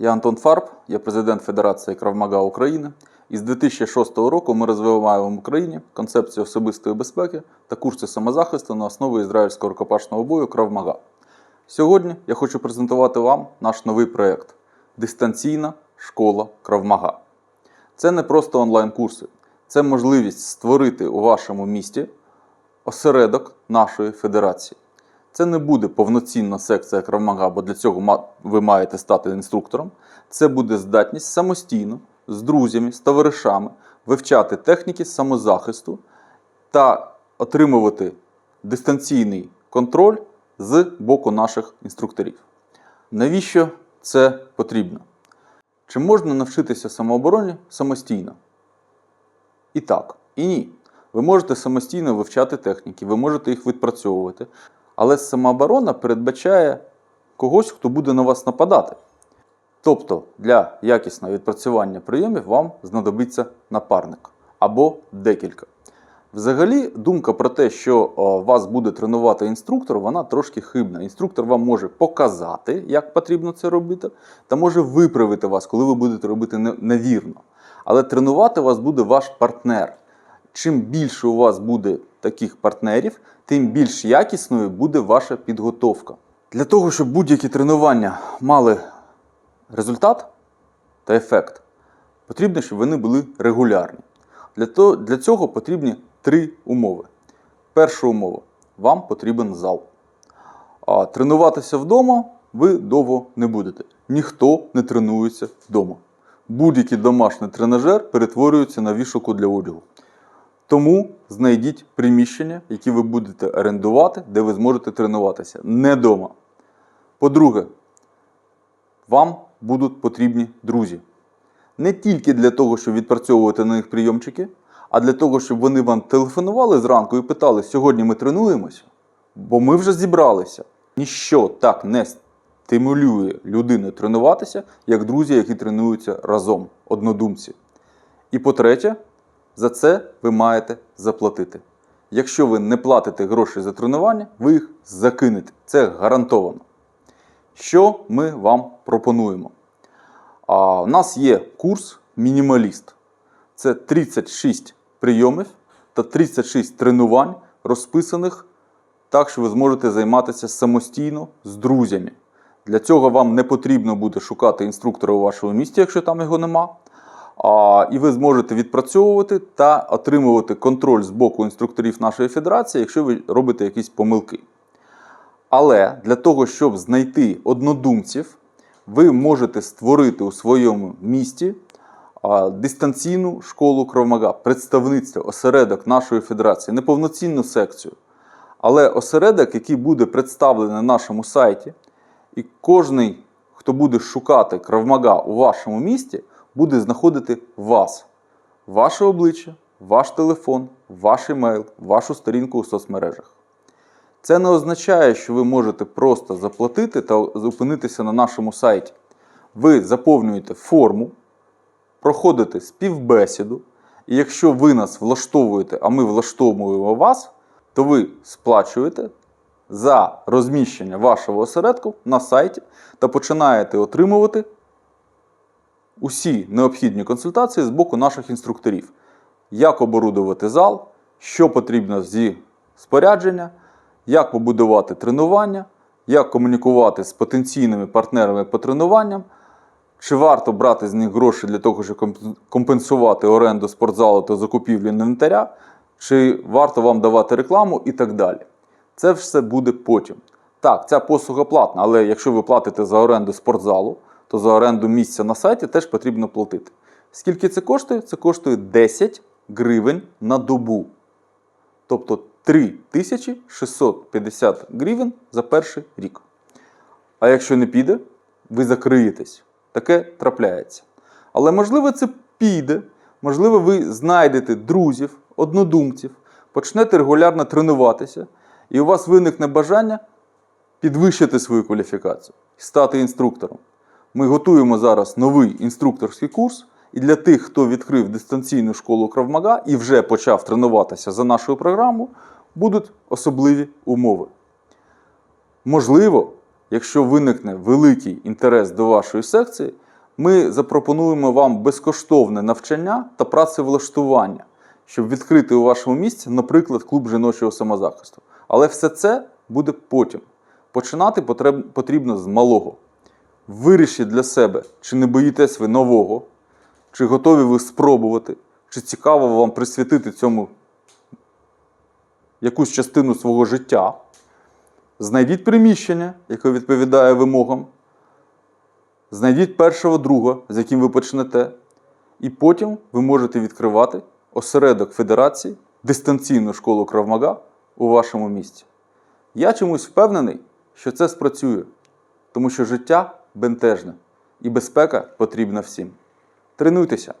Я Антон Фарб, я президент Федерації Кравмага України. І з 2006 року ми розвиваємо в Україні концепцію особистої безпеки та курси самозахисту на основі ізраїльського рукопашного бою Кравмага. Сьогодні я хочу презентувати вам наш новий проєкт Дистанційна школа Кравмага. Це не просто онлайн-курси, це можливість створити у вашому місті осередок нашої федерації. Це не буде повноцінна секція кравмага, бо для цього ви маєте стати інструктором. Це буде здатність самостійно з друзями, з товаришами вивчати техніки самозахисту та отримувати дистанційний контроль з боку наших інструкторів. Навіщо це потрібно? Чи можна навчитися самообороні самостійно? І так, і ні. Ви можете самостійно вивчати техніки, ви можете їх відпрацьовувати. Але самооборона передбачає когось, хто буде на вас нападати. Тобто для якісного відпрацювання прийомів вам знадобиться напарник або декілька. Взагалі, думка про те, що вас буде тренувати інструктор, вона трошки хибна. Інструктор вам може показати, як потрібно це робити, та може виправити вас, коли ви будете робити невірно. Але тренувати вас буде ваш партнер. Чим більше у вас буде таких партнерів, тим більш якісною буде ваша підготовка. Для того, щоб будь-які тренування мали результат та ефект, потрібно, щоб вони були регулярні. Для, цього потрібні три умови. Перша умова вам потрібен зал. А тренуватися вдома ви довго не будете. Ніхто не тренується вдома. Будь-який домашній тренажер перетворюється на вішалку для одягу. Тому знайдіть приміщення, які ви будете орендувати, де ви зможете тренуватися. Не вдома. По-друге, вам будуть потрібні друзі. Не тільки для того, щоб відпрацьовувати на них прийомчики, а для того, щоб вони вам телефонували зранку і питали, сьогодні ми тренуємося, бо ми вже зібралися. Ніщо так не стимулює людину тренуватися, як друзі, які тренуються разом, однодумці. І по-третє, за це ви маєте заплатити. Якщо ви не платите гроші за тренування, ви їх закинете. Це гарантовано. Що ми вам пропонуємо? А, у нас є курс Мінімаліст. Це 36 прийомів та 36 тренувань, розписаних так, що ви зможете займатися самостійно з друзями. Для цього вам не потрібно буде шукати інструктора у вашому місті, якщо там його нема. І ви зможете відпрацьовувати та отримувати контроль з боку інструкторів нашої федерації, якщо ви робите якісь помилки. Але для того, щоб знайти однодумців, ви можете створити у своєму місті дистанційну школу Кровмага, представництво, осередок нашої федерації, не повноцінну секцію, але осередок, який буде представлений на нашому сайті, і кожний, хто буде шукати Кравмага у вашому місті, буде знаходити вас, ваше обличчя, ваш телефон, ваш емейл, вашу сторінку у соцмережах. Це не означає, що ви можете просто заплатити та зупинитися на нашому сайті. Ви заповнюєте форму, проходите співбесіду, і якщо ви нас влаштовуєте, а ми влаштовуємо вас, то ви сплачуєте за розміщення вашого осередку на сайті та починаєте отримувати усі необхідні консультації з боку наших інструкторів. Як оборудувати зал, що потрібно зі спорядження, як побудувати тренування, як комунікувати з потенційними партнерами по тренуванням, чи варто брати з них гроші для того, щоб компенсувати оренду спортзалу та закупівлю інвентаря, чи варто вам давати рекламу і так далі. Це все буде потім. Так, ця послуга платна, але якщо ви платите за оренду спортзалу, то за оренду місця на сайті теж потрібно платити. Скільки це коштує? Це коштує 10 гривень на добу. Тобто 3650 гривень за перший рік. А якщо не піде, ви закриєтесь. Таке трапляється. Але можливо це піде, можливо, ви знайдете друзів, однодумців, почнете регулярно тренуватися, і у вас виникне бажання підвищити свою кваліфікацію стати інструктором. Ми готуємо зараз новий інструкторський курс. І для тих, хто відкрив дистанційну школу Кравмага і вже почав тренуватися за нашою програмою, будуть особливі умови. Можливо, якщо виникне великий інтерес до вашої секції, Ми запропонуємо вам безкоштовне навчання та працевлаштування, щоб відкрити у вашому місті, наприклад, клуб жіночого самозахисту. Але все це буде потім. Починати потрібно з малого. Вирішіть для себе, чи не боїтесь ви нового, чи готові ви спробувати, чи цікаво вам присвятити цьому якусь частину свого життя. Знайдіть приміщення, яке відповідає вимогам. Знайдіть першого друга, з яким ви почнете, і потім ви можете відкривати осередок Федерації, дистанційну школу Кравмага у вашому місті. Я чомусь впевнений, що це спрацює, тому що життя бентежне і безпека потрібна всім. Тренуйтеся!